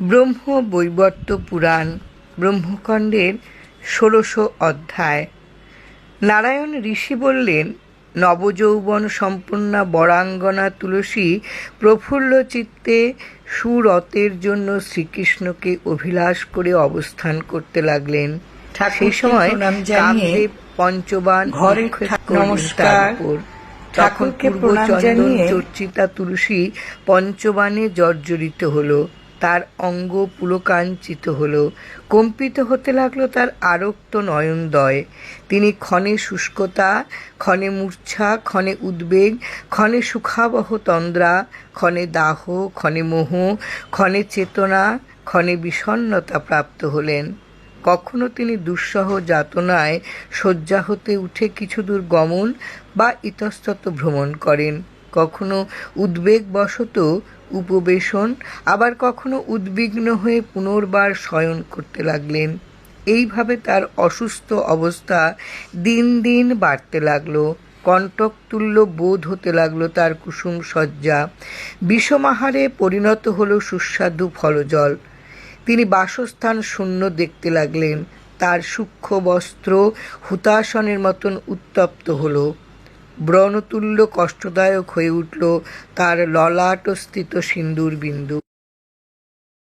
ব্রহ্ম বৈবর্ত পুরাণ ব্রহ্মখণ্ডের ষোড়শ অধ্যায়। নারায়ণ ঋষি বললেন নবযৌবন সম্পন্না বরাঙ্গনা তুলসী প্রফুল্ল চিত্তে সুরতের জন্য শ্রীকৃষ্ণকে অভিলাষ করে অবস্থান করতে লাগলেন। সেই সময় কামদেব পঞ্চবান নমস্কার। তখন ঠাকুরকে প্রণাম জানিয়ে চর্চিতা তুলসী পঞ্চবাণে জর্জরিত হলো। তার অঙ্গ পুলকাঞ্চিত হল। কম্পিত হতে লাগল তার আরক্ত নয়নদয়। তিনি ক্ষণে শুষ্কতা, ক্ষণে মূর্ছা, ক্ষণে উদ্বেগ, ক্ষণে সুখাবহ তন্দ্রা, ক্ষণে দাহ, ক্ষণে মোহ, ক্ষণে চেতনা, ক্ষণে বিষণ্ণতা প্রাপ্ত হলেন। কখনো তিনি দুঃসহ যাতনায় শয্যা হতে উঠে কিছু দূর গমন বা ইতস্তত ভ্রমণ করেন। কখনো উদ্বেগবশত উপবেশন, আবার কখনো উদ্বিগ্ন হয়ে পুনর্বার শয়ন করতে লাগলেন। এইভাবে তার অসুস্থ অবস্থা দিন দিন বাড়তে লাগল। কণ্টকতুল্য বোধ হতে লাগল তার কুসুম শয্যা। বিষমাহারে পরিণত হলো সুস্বাদু ফলজল। তিনি বাসস্থান শূন্য দেখতে লাগলেন। তার সূক্ষ্ম বস্ত্র হুতাসনের মতন উত্তপ্ত হলো। ব্রণতুল্য কষ্টদায়ক হয়ে উঠল তার ললাটস্থিত সিন্দুর বিন্দু।